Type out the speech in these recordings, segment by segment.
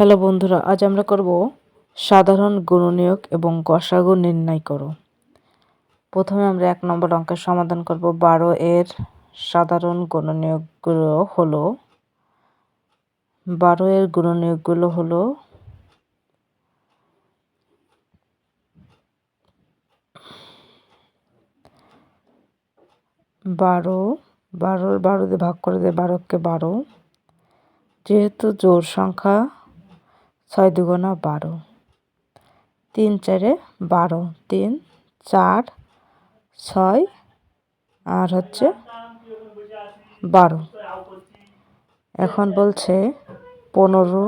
Hello বন্ধুরা, আজ আমরা করব সাধারণ গুণনীয়ক এবং গসাগু নির্ণয় করো। প্রথমে আমরা এক নম্বর অঙ্কের সমাধান করব। বারো এর সাধারণ গুণনীয়কগুলো হলো, বারো এর গুণনীয়কগুলো হলো, বারো বারোর বারো দিয়ে ভাগ করে দেয় বারোকে বারো। যেহেতু জোর সংখ্যা ছয় দুগুণা বারো। তিন চারে বারো। তিন, চার, ছয়, আর হচ্ছে বারো। এখন বলছে পনেরো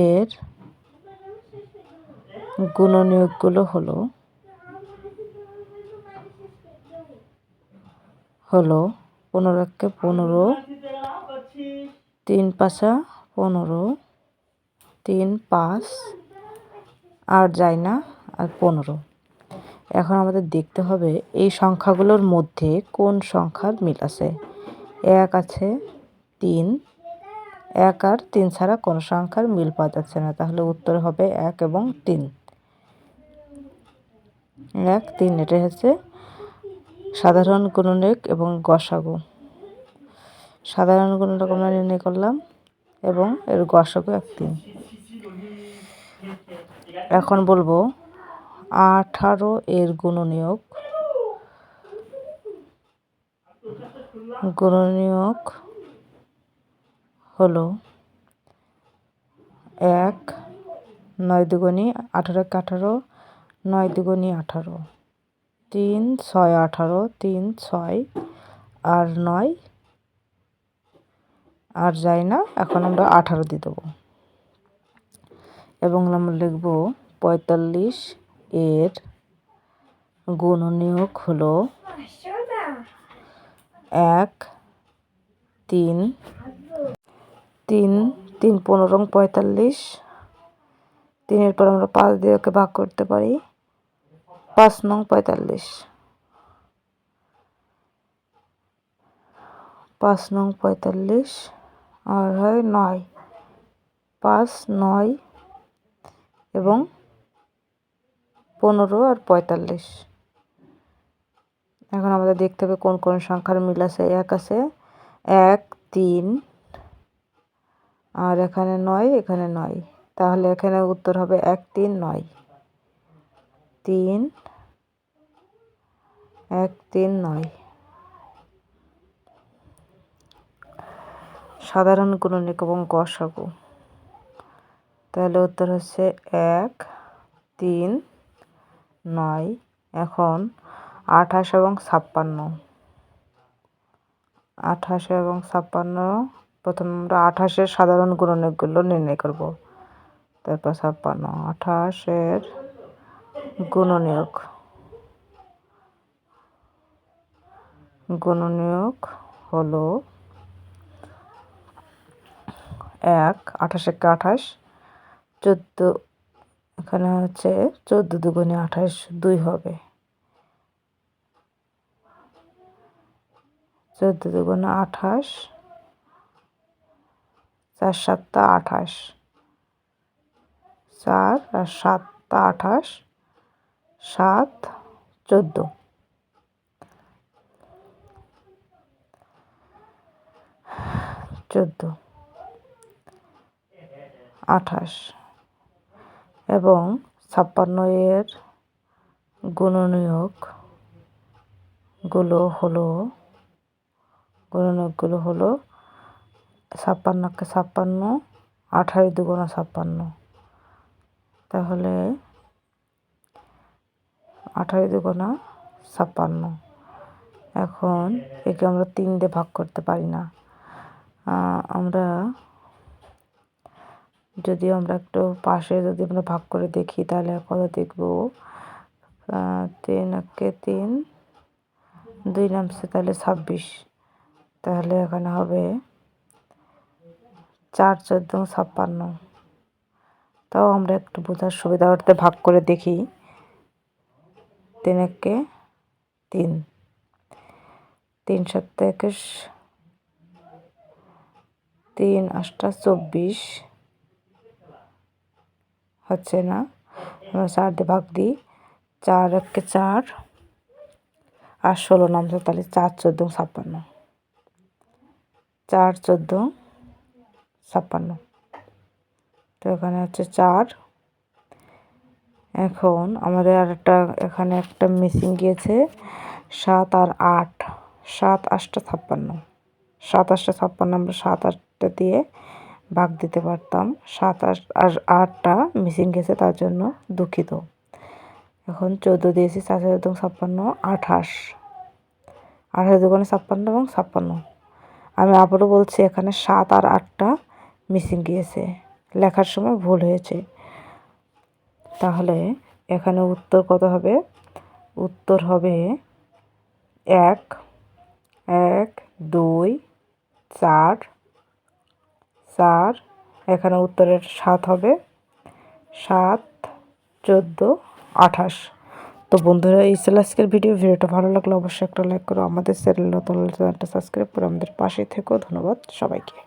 এর গুণনীয়কগুলো হলো হলো পনেরো একে পনেরো, তিন পাঁচা পনেরো তিন, পাঁচ, আর যায় না, আর পনেরো। এখন আমাদের দেখতে হবে এই সংখ্যাগুলোর মধ্যে কোন সংখ্যার মিল আছে। এক আছে তিন, এক আর তিন ছাড়া কোনো সংখ্যার মিল পাওয়া যাচ্ছে না। তাহলে উত্তর হবে এক এবং তিন। এক, তিন, এটাই হচ্ছে সাধারণ গুণনিক এবং গসাগু। সাধারণ গুণটা আমরা নির্ণয় করলাম এবং এর গসাগু এক, তিন। এখন বলব, আঠারো এর গুণনীয়ক গুণনীয়ক হলো এক, নয় দুগুণি আঠারো এক আঠারো, নয় দুগুণি আঠারো, তিন ছয় আঠারো, তিন ছয় আর নয়, আর যাই না, এখন আমরা আঠারো দিয়ে দেবো। এবং আমরা লিখব পঁয়তাল্লিশ এর গুণনীয়ক হলো এক, তিন তিন তিন পনেরো পঁয়তাল্লিশ। তিনের পর আমরা পাঁচ দিয়ে ওকে ভাগ করতে পারি। পাঁচ নং পঁয়তাল্লিশ। পাঁচ নং পঁয়তাল্লিশ। আর হয় নয়। পাঁচ, নয় এবং পনেরো আর পঁয়তাল্লিশ। এখন আমাদের দেখতে হবে কোন কোন সংখ্যার মিল আছে। এক আছে, এক, তিন, আর এখানে নয় এখানে নয়। তাহলে এখানে উত্তর হবে এক, তিন, নয়। তিন, এক, তিন, নয়। সাধারণ গুণনিক এবং গসাগু তাহলে উত্তর হচ্ছে এক, তিন, নয়, এখন আঠাশ এবং ছাপ্পান্ন। আঠাশ এবং ছাপ্পান্ন, প্রথম আমরা আঠাশের সাধারণ গুণনীয়কগুলো নির্ণয় করব। তারপর ছাপ্পান্ন, আঠাশের গুণনীয়ক। গুণনীয়ক হলো এক, আঠাশ একে আঠাশ চোদ্দ, এখানে হচ্ছে চোদ্দ দুগুণে আঠাশ দুই হবে। চোদ্দ দুগুণে আঠাশ, চার সাতটা আঠাশ, চার আর সাতটা আঠাশ, সাত চোদ্দ। চোদ্দ, আঠাশ। এবং ছাপ্পান্ন এর গুণনীয়কগুলো হলো গুণনীয়কগুলো হলো ছাপ্পান্নকে ছাপ্পান্ন, আঠারো দুগুণা ছাপ্পান্ন। তাহলে আঠারো দুগুণা ছাপ্পান্ন। এখন একে আমরা তিন দিয়ে ভাগ করতে পারি না। আমরা যদি আমরা একটু পাশে যদি আমরা ভাগ করে দেখি, তাহলে কত দেখব? তিন একে তিন, দুই নামছে, তাহলে ছাব্বিশ। তাহলে এখানে হবে চার, চোদ্দ ছাপ্পান্ন। তাও আমরা একটু বোঝার সুবিধা অর্থে ভাগ করে দেখি। তিন একে তিন তিন সপ্তাহ একুশ, তিন আটটা চব্বিশ হচ্ছে না। আমরা চার দিয়ে ভাগ দিই। চার, একে চার। আর ষোলো নামছে তাহলে চার, চোদ্দ, ছাপ্পান্ন। চার, চোদ্দ, ছাপ্পান্ন। তো এখানে হচ্ছে চার। এখন আমাদের আর একটা, এখানে একটা মিসিং গিয়েছে। সাত আর আট। সাত, আটটা, ছাপ্পান্ন। সাত, আটটা, ছাপ্পান্ন, আমরা সাত, আটটা দিয়ে ভাগ দিতে পারতাম। সাত আর আটটা মিসিং গেছে, তার জন্য দুঃখিত। এখন চোদ্দ দিয়েছি চার চোদ্দ ছাপ্পান্ন, আঠাশ। আঠাশ দোকানে ছাপ্পান্ন এবং ছাপ্পান্ন। আমি আবারও বলছি, এখানে সাত আর আটটা মিসিং গিয়েছে। লেখার সময় ভুল হয়েছে। তাহলে এখানে উত্তর কত হবে? উত্তর হবে এক এক, দুই, চার চার। এখানে উত্তরের সাত হবে। সাত, চোদ্দ, আঠাশ। তো বন্ধুরা, এই ছিল আজকের ভিডিও। ভিডিওটা ভালো লাগলে অবশ্যই একটা লাইক করো। আমাদের চ্যানেল নতুন চ্যানেলটা সাবস্ক্রাইব করে আমাদের পাশে থেকো। ধন্যবাদ সবাইকে।